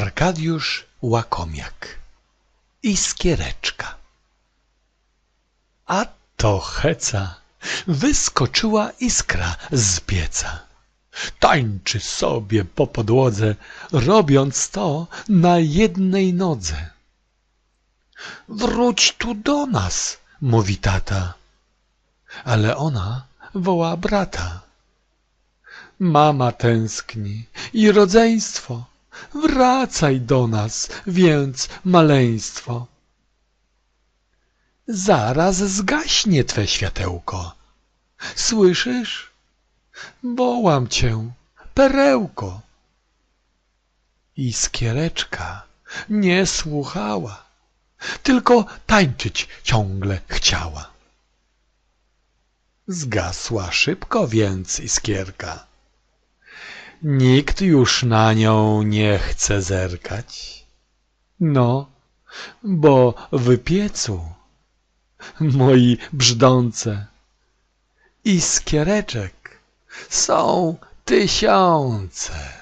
Arkadiusz Łakomiak Iskiereczka A to heca! Wyskoczyła iskra z pieca. Tańczy sobie po podłodze, robiąc to na jednej nodze. Wróć tu do nas, mówi tata, ale ona woła brata. Mama tęskni i rodzeństwo, wracaj do nas, więc maleństwo. Zaraz zgaśnie twe światełko. Słyszysz? Wołam cię, perełko. Iskiereczka nie słuchała, tylko tańczyć ciągle chciała. Zgasła szybko więc iskierka. Nikt już na nią nie chce zerkać. No, bo w piecu, moi brzdące, iskiereczek są tysiące.